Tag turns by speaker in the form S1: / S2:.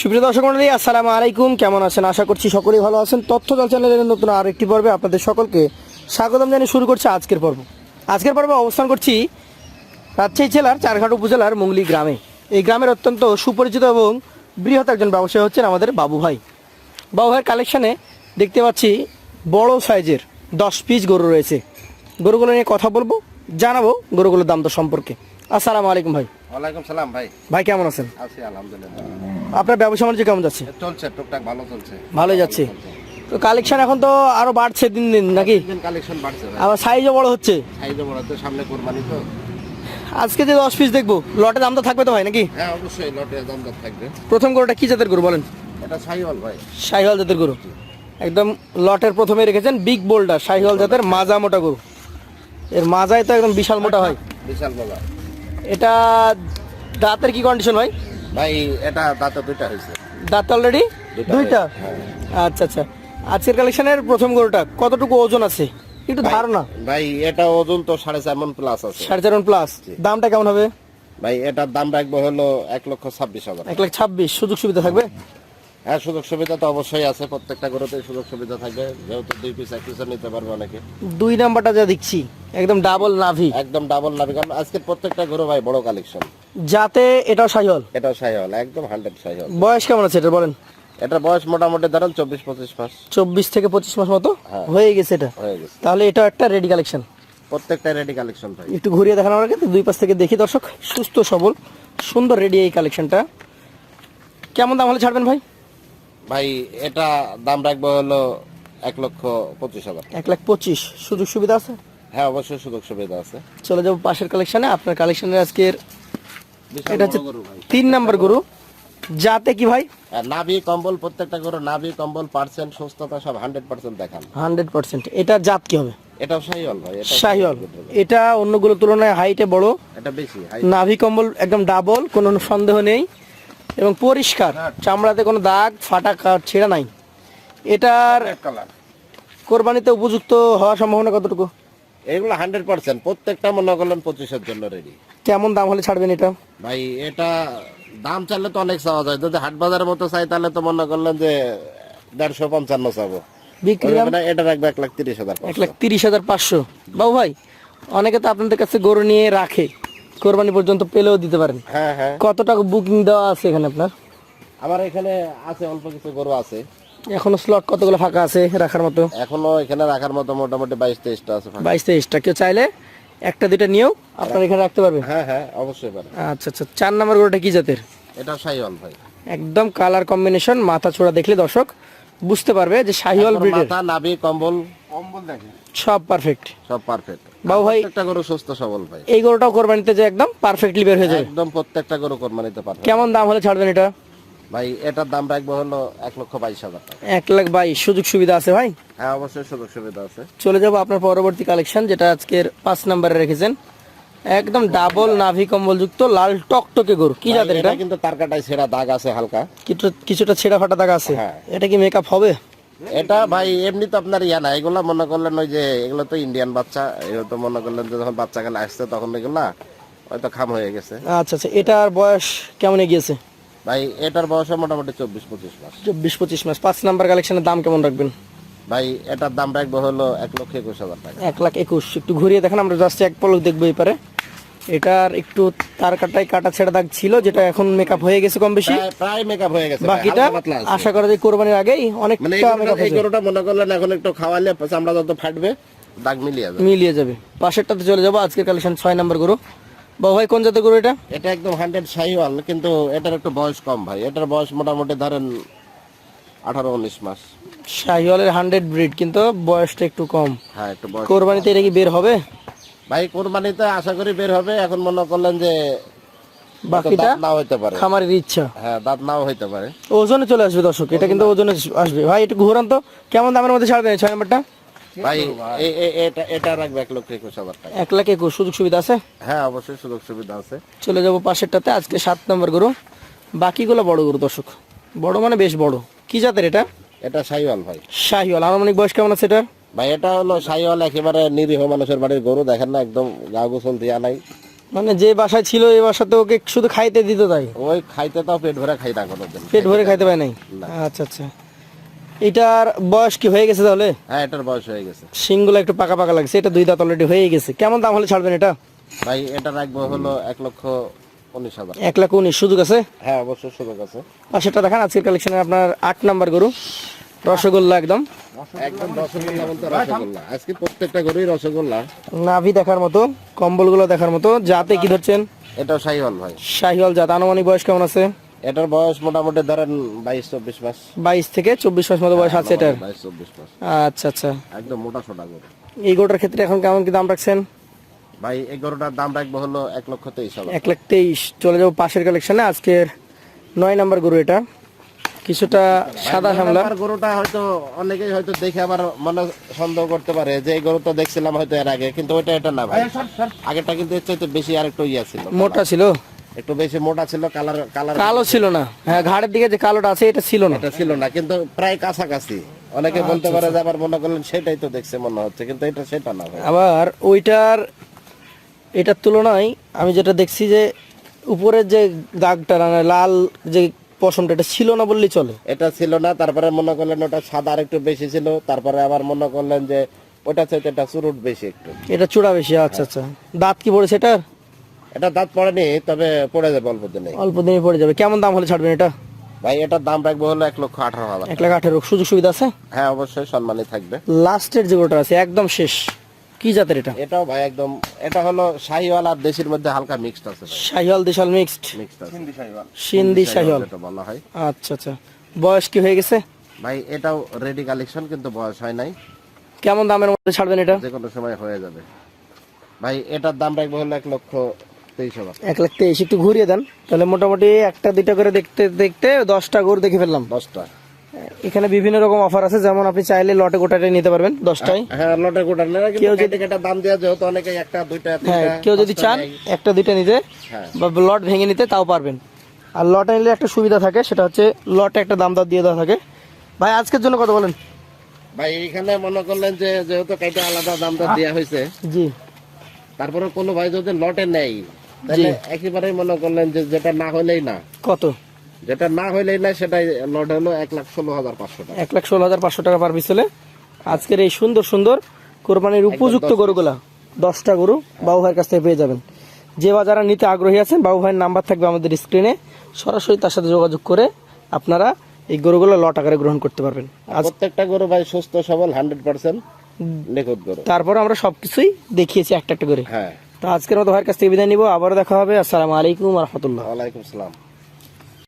S1: সুপ্রিয় দর্শক মন্ডলী আসসালামু আলাইকুম। কেমন আছেন? আশা করছি সকলেই ভালো আছেন। তথ্য দল চ্যানেলের নতুন আরেকটি পর্বে আপনাদের সকলকে স্বাগতম জানিয়ে শুরু করছে আজকের পর্ব। আজকের পর্বে অবস্থান করছি রাজশাহী জেলার চারঘাট উপজেলার মুঙ্গলি গ্রামে। এই গ্রামের অত্যন্ত সুপরিচিত এবং বৃহৎ একজন ব্যবসায়ী হচ্ছেন আমাদের বাবু ভাই। বাবু ভাইয়ের কালেকশানে দেখতে পাচ্ছি বড় সাইজের দশ পিস গরু রয়েছে। গরুগুলো নিয়ে কথা বলব জানাব গরুগুলোর দাম তো সম্পর্কে। আসসালামু আলাইকুম ভাই।
S2: ওয়ালাইকুম সালাম ভাই।
S1: ভাই কেমন আছেন?
S2: আছি আলহামদুলিল্লাহ।
S1: আপনার ব্যবসা বাণিজ্য কেমন যাচ্ছে?
S2: চলছে টুকটাক ভালো চলছে।
S1: ভালোই যাচ্ছে। তো কালেকশন এখন তো আরও বাড়ছে দিন দিন নাকি?
S2: কালেকশন বাড়ছে
S1: আবার সাইজও বড় হচ্ছে।
S2: সাইজও বড় তো সামনে কোরবানি তো।
S1: আজকে যে দশ পিস দেখব লটে দাম তো থাকবে তো ভাই নাকি?
S2: হ্যাঁ অবশ্যই লটে দাম দর থাকবে।
S1: প্রথম গরুটা কি জাতের গরু বলেন?
S2: এটা সাইওয়াল ভাই।
S1: শাহিওয়াল জাতের গরু। একদম লটের প্রথমে রেখেছেন বিগ বোল্ডার শাহিওয়াল জাতের মাজা মোটা গরু। এর মাজায় তো একদম বিশাল মোটা হয়।
S2: বিশাল
S1: এটা দাঁতের কি কন্ডিশন ভাই
S2: ভাই এটা দাঁতে দুইটা হয়েছে।
S1: দাঁত অলরেডি
S2: দুইটা হ্যাঁ।
S1: আচ্ছা আচ্ছা। আজকের কালেকশনের প্রথম গরুটা কতটুকু ওজন আছে? একটু ধারণা।
S2: ভাই এটা ওজন তো সাড়ে চার মন প্লাস আছে।
S1: সাড়ে চার প্লাস দামটা কেমন হবে?
S2: ভাই এটার দাম রাখব হলো এক লক্ষ ছাব্বিশ হাজার।
S1: এক লাখ ছাব্বিশ সুযোগ সুবিধা থাকবে?
S2: হ্যাঁ সুযোগ সুবিধা তো অবশ্যই আছে প্রত্যেকটা গরুতে সুযোগ সুবিধা থাকবে। যেহেতু দুই পিস এক পিসও নিতে পারবে অনেকে।
S1: দুই নাম্বারটা যা দেখছি একদম ডাবল নাভি।
S2: একদম ডাবল নাভি কারণ আজকের প্রত্যেকটা গরু ভাই বড় কালেকশন
S1: যাতে এটাও সাইহল?
S2: এটাও সাইহল একদম হান্ড্রেড সাইহল।
S1: বয়স কেমন আছে এটা বলেন?
S2: এটা বয়স মোটামুটি ধরেন চব্বিশ পঁচিশ মাস।
S1: চব্বিশ থেকে পঁচিশ মাস মতো?
S2: হ্যাঁ।
S1: হয়ে গেছে এটা?
S2: হয়ে গেছে।
S1: তাহলে এটা একটা রেডি কালেকশন
S2: প্রত্যেকটা রেডি কালেকশন ভাই।
S1: একটু ঘুরিয়ে দেখানোর আগে দুই পাশ থেকে দেখি দর্শক। সুস্থ সবল সুন্দর রেডি এই কালেকশনটা কেমন দাম হলে ছাড়বেন ভাই?
S2: ভাই এটা দাম রাখব হলো এক লক্ষ পঁচিশ হাজার।
S1: এক লাখ পঁচিশ। সুযোগ সুবিধা আছে?
S2: হ্যাঁ অবশ্যই সুযোগ সুবিধা আছে।
S1: চলে যাব পাশের কালেকশনে আপনার কালেকশনের আজকের এটা হচ্ছে
S2: গরু
S1: তিন নাম্বার গরু। যাতে কি ভাই?
S2: নাভি কম্বল প্রত্যেকটা গরু নাভি কম্বল পার্সেন্ট সুস্থতা সব হান্ড্রেড পার্সেন্ট দেখান।
S1: Hundred percent. এটা জাত কি হবে?
S2: এটাও শাহিওয়াল ভাই এটা
S1: শাহিওয়াল। এটা অন্যগুলোর তুলনায় হাইটে বড়।
S2: এটা বেশি
S1: নাভি কম্বল একদম ডাবল কোনো সন্দেহ নেই। এবং পরিষ্কার চামড়াতে কোনো দাগ ফাটা ছেঁড়া নাই। এটার কোরবানিতে উপযুক্ত হওয়ার সম্ভাবনা কতটুকু?
S2: এগুলো হান্ড্রেড পার্সেন্ট প্রত্যেকটা মনে করলেন পঁচিশের জন্য রেডি
S1: কেমন দাম হলে ছাড়বেন এটা?
S2: ভাই এটা দাম চাইলে তো অনেক চাওয়া যায়। যদি হাট বাজারের মতো চাই তাহলে তো মনে করলেন যে দেড়শো পঞ্চান্ন চাবো।
S1: বিক্রি দাম?
S2: এটা রাখবে এক লাখ তিরিশ হাজার
S1: এক লাখ তিরিশ হাজার পাঁচশো। বাবু ভাই অনেকে তো আপনাদের কাছে গরু নিয়ে রাখে। কোরবানি পর্যন্ত পেলেও দিতে পারেন।
S2: হ্যাঁ হ্যাঁ।
S1: কত টাকা বুকিং দেওয়া আছে এখানে আপনার?
S2: আমার এখানে আছে অল্প কিছু গরু আছে।
S1: এখনও স্লট কতগুলো ফাঁকা আছে রাখার মতো?
S2: এখনও এখানে রাখার মতো মোটামুটি বাইশ তেইশটা আছে
S1: বাইশ তেইশটা। কেউ চাইলে একটা দুইটা নিয়েও আপনার এখানে রাখতে পারবে
S2: হ্যাঁ হ্যাঁ অবশ্যই পারে
S1: আচ্ছা আচ্ছা চার নাম্বার গরুটা কি জাতের?
S2: এটা শাহিওয়াল ভাই।
S1: একদম কালার কম্বিনেশন মাথা ছোড়া দেখলে দর্শক বুঝতে পারবে যে শাহিওয়াল ব্রিডের।
S2: মাথা নাভি কম্বল কম্বল দেখে
S1: সব পারফেক্ট
S2: সব পারফেক্ট
S1: বাবু ভাই
S2: প্রত্যেকটা গরু সুস্থ সবল ভাই।
S1: এই গরুটাও কোরবানিতে যে একদম পারফেক্টলি বের হয়ে যাবে।
S2: একদম প্রত্যেকটা গরু কোরবানিতে পারবে
S1: কেমন দাম হলে ছাড়বেন এটা?
S2: ভাই এটার দাম রাখব হলো এক লক্ষ বাইশ হাজার টাকা।
S1: এক লাখ বাইশ সুযোগ সুবিধা আছে ভাই?
S2: হ্যাঁ অবশ্যই সুযোগ সুবিধা আছে।
S1: চলে যাব আপনার পরবর্তী কালেকশন যেটা আজকের পাঁচ নাম্বারে রেখেছেন। একদম ডাবল নাভি কম্বল যুক্ত লাল টকটকে গরু। কি জাতের এটা
S2: কিন্তু তার কাটায় ছেঁড়া দাগ আছে হালকা।
S1: কিছু কিছুটা ছেঁড়া ফাটা দাগ আছে।
S2: হ্যাঁ।
S1: এটা কি মেকআপ হবে?
S2: এটা ভাই এমনি তো আপনার ইয়া না এগুলা মনে করলেন ওই যে এগুলো তো ইন্ডিয়ান বাচ্চা এগুলো তো মনে করলেন যে যখন বাচ্চা কালে আসছে তখন এগুলা হয়তো খাম হয়ে গেছে।
S1: আচ্ছা আচ্ছা এটার বয়স কেমন এগিয়েছে?
S2: ভাই এটার বয়স মোটামুটি চব্বিশ পঁচিশ মাস।
S1: চব্বিশ পঁচিশ মাস। পাঁচ নাম্বার কালেকশনের দাম কেমন রাখবেন?
S2: ভাই এটার দাম রাখব হলো এক লক্ষ একুশ হাজার টাকা।
S1: এক লাখ একুশ। একটু ঘুরিয়ে দেখেন আমরা জাস্ট এক পলক দেখব এই পারে এটার একটু তার কাটায় কাটা ছেড়া দাগ ছিল যেটা এখন মেকআপ হয়ে গেছে কম বেশি।
S2: প্রায়- মেকআপ হয়ে গেছে
S1: বাকিটা। আশা করা যায় কোরবানির আগেই
S2: অনেক
S1: মেকআপ
S2: এই গরুটা মনে করলেন এখন একটু খাওয়ালে চামড়া যত ফাটবে দাগ মিলিয়ে যাবে।
S1: মিলিয়ে যাবে। পাশেরটাতে চলে যাব আজকের কালেকশন ছয় নাম্বার গরু। বাবু ভাই কোন জাতের গরু এটা?
S2: এটা একদম হান্ড্রেড শাহিওয়াল কিন্তু এটার একটু বয়স কম ভাই। এটার বয়স মোটামুটি ধরেন আঠারো উনিশ মাস।
S1: শাহিওয়ালের হান্ড্রেড ব্রিড কিন্তু বয়সটা একটু কম।
S2: হ্যাঁ একটু বয়স
S1: কোরবানিতে এটা কি বের হবে?
S2: ভাই কোরবানিতে আশা করি বের হবে। এখন মনে করলেন যে
S1: বাকিটা
S2: দাঁত নাও হইতে পারে।
S1: খামারের ইচ্ছা।
S2: হ্যাঁ দাঁত নাও হইতে পারে।
S1: ওজনে চলে আসবে দর্শক এটা কিন্তু ওজনে। আসবে। ভাই একটু ঘুরান তো। কেমন দামের মধ্যে ছাড়বেন এই ছয় নাম্বারটা?
S2: ভাই এটা এটা রাখবে এক লক্ষ একুশ হাজার টাকা।
S1: এক লাখ একুশ সুযোগ সুবিধা আছে?
S2: হ্যাঁ অবশ্যই সুযোগ সুবিধা আছে।
S1: চলে যাব পাশেরটাতে আজকে সাত নম্বর গরু। বাকিগুলো বড় গরু দর্শক। বড় মানে বেশ বড়। কি জাতের এটা?
S2: এটা শাহিওয়াল ভাই।
S1: শাহিওয়াল। আনুমানিক বয়স কেমন আছে এটা
S2: ভাই এটা হলো শাহিওয়াল একেবারে নিরীহ মানুষের বাড়ির গরু দেখেন না একদম গা গোসল দিয়া নাই।
S1: মানে যে বাসায় ছিল এই বাসাতে ওকে শুধু খাইতে দিত তাই?
S2: ওই খাইতে তাও পেট ভরে খাই না কোনোদিন।
S1: পেট ভরে খাইতে পায় নাই? আচ্ছা আচ্ছা। এটার বয়স কি হয়ে গেছে তাহলে?
S2: হ্যাঁ এটার বয়স হয়ে গেছে।
S1: শিংগুলো একটু পাকা পাকা লাগছে এটা দুই দাঁত অলরেডি হয়ে গেছে। কেমন দাম হলে ছাড়বেন এটা?
S2: ভাই এটা রাখব হলো এক লক্ষ উনিশ হাজার।
S1: এক লাখ উনিশ সুযোগ আছে?
S2: হ্যাঁ অবশ্যই সুযোগ আছে।
S1: আর সেটা দেখান আজকের কালেকশনে আপনার আট নাম্বার গরু। রসগোল্লা একদম।
S2: একদম রসগোল্লা বলতে রসগোল্লা। আজকে প্রত্যেকটা গরুই রসগোল্লা।
S1: নাভি দেখার মতো কম্বলগুলো দেখার মতো। যাতে কি ধরছেন?
S2: এটাও শাহিওয়াল ভাই।
S1: শাহিওয়াল জাত। আনুমানিক বয়স কেমন আছে?
S2: এটার বয়স মোটামুটি ধরেন বাইশ চব্বিশ মাস।
S1: বাইশ থেকে চব্বিশ মাস মতো বয়স আছে এটার?
S2: বাইশ চব্বিশ মাস।
S1: আচ্ছা আচ্ছা।
S2: একদম মোটা সোটা গরু।
S1: এই গরুটার ক্ষেত্রে এখন কেমন কি দাম রাখছেন?
S2: ভাই এই গরুটার দাম রাখব হলো এক লক্ষ তেইশ
S1: এক লাখ তেইশ। চলে যাব পাশের কালেকশনে আজকের নয় নাম্বার গরু এটা। কিছুটা সাদা
S2: আমার গরুটা হয়তো অনেকেই হয়তো দেখে আবার মনে সন্দেহ করতে পারে যে এই গরু তো দেখছিলাম হয়তো এর আগে কিন্তু ওইটা এটা না ভাই। আগেরটা কিন্তু এর চাইতে বেশি আর একটু ইয়া ছিল।
S1: মোটা ছিল?
S2: একটু বেশি মোটা ছিল কালার কালার
S1: কালো ছিল না। হ্যাঁ ঘাড়ের দিকে যে কালোটা আছে এটা ছিল না।
S2: এটা ছিল না কিন্তু প্রায় কাছাকাছি। অনেকে বলতে পারে যে আবার মনে করলেন সেটাই তো দেখছে মনে হচ্ছে কিন্তু এটা সেটা না
S1: আবার ওইটার এটার তুলনায় আমি যেটা দেখছি যে উপরের যে দাগটা মানে লাল যে পশমটা এটা ছিল না বললেই চলে।
S2: এটা ছিল না তারপরে মনে করলেন ওটা সাদা আর একটু বেশি ছিল তারপরে আবার মনে করলেন যে ওটা চাইতে এটা চুরুট বেশি একটু।
S1: এটা চূড়া বেশি আচ্ছা আচ্ছা। দাঁত কি পড়েছে এটার?
S2: এটা দাঁত পড়েনি তবে পড়ে যাবে অল্প দিনে
S1: অল্প দিনে পড়ে যাবে। কেমন দাম হলে ছাড়বেন এটা?
S2: ভাই এটার দাম রাখব হলো এক লক্ষ আঠারো হাজার
S1: এক লাখ আঠেরো। সুযোগ সুবিধা আছে?
S2: হ্যাঁ অবশ্যই সম্মানই থাকবে।
S1: লাস্টের যে গরুটা আছে একদম শেষ। কি জাতের এটা?
S2: এটাও ভাই একদম এটা হলো শাহিওয়াল আর দেশির মধ্যে হালকা মিক্সড আছে ভাই।
S1: শাহিওয়াল দেশাল মিক্সড
S2: মিক্সড আছে।
S1: সিন্ধি শাহিওয়াল।
S2: যেটা বলা হয়।
S1: আচ্ছা আচ্ছা। বয়স কি হয়ে গেছে?
S2: ভাই এটাও রেডি কালেকশন কিন্তু বয়স হয় নাই।
S1: কেমন দামের মধ্যে ছাড়বেন এটা?
S2: যে কোনো সময় হয়ে যাবে। ভাই এটার দাম রাখব হলো এক লক্ষ তেইশ হাজার
S1: এক লাখ তেইশ একটু ঘুরিয়ে দেন। তাহলে মোটামুটি একটা দুইটা করে দেখতে দেখতে দশটা গরু দেখে ফেললাম।
S2: দশটা।
S1: এখানে বিভিন্ন রকম অফার আছে যেমন আপনি চাইলে লটে গোটাটাই নিতে পারবেন দশটাই
S2: হ্যাঁ লটে গোটা
S1: কেউ
S2: কেটে কেটে দাম দেওয়া যেহেতু অনেকে একটা দুইটা
S1: হ্যাঁ কেউ যদি চান একটা দুইটা নিতে
S2: হ্যাঁ।
S1: বা লট ভেঙে নিতে তাও পারবেন। আর লটে নিলে একটা সুবিধা থাকে সেটা হচ্ছে লটে একটা দাম দর দিয়ে দেওয়া থাকে। ভাই আজকের জন্য কত বলেন?
S2: ভাই এখানে মনে করলেন যে যেহেতু কাইটা আলাদা দাম দর দেওয়া হয়েছে
S1: জি।
S2: তারপরে কোনো ভাই যদি লটে নেই তাহলে একেবারেই মনে করলেন যে যেটা না হইলেই না।
S1: কত?
S2: যেটা না হইলেই না সেটাই লট হলো এক লাখ ষোলো হাজার পাঁচশো টাকা।
S1: এক লাখ ষোলো হাজার পাঁচশো টাকা পার পিস আজকের এই সুন্দর সুন্দর কোরবানির উপযুক্ত গরুগুলা দশটা গরু বাবু ভাইয়ের কাছ থেকে পেয়ে যাবেন। যে বা যারা নিতে আগ্রহী আছেন বাবু ভাইয়ের নাম্বার থাকবে আমাদের স্ক্রিনে সরাসরি তার সাথে যোগাযোগ করে আপনারা এই গরুগুলো লট আকারে গ্রহণ করতে পারবেন।
S2: প্রত্যেকটা গরু ভাই সুস্থ সবল হান্ড্রেড পার্সেন্ট
S1: তারপর আমরা সবকিছুই দেখিয়েছি একটা একটা করে।
S2: হ্যাঁ।
S1: তো আজকের মতো ভাইয়ের কাছ থেকে বিদায় নিব। আবারও দেখা হবে। আসসালামু আলাইকুম রহমতুল্লাহ।
S2: আলাইকুম আসসালাম।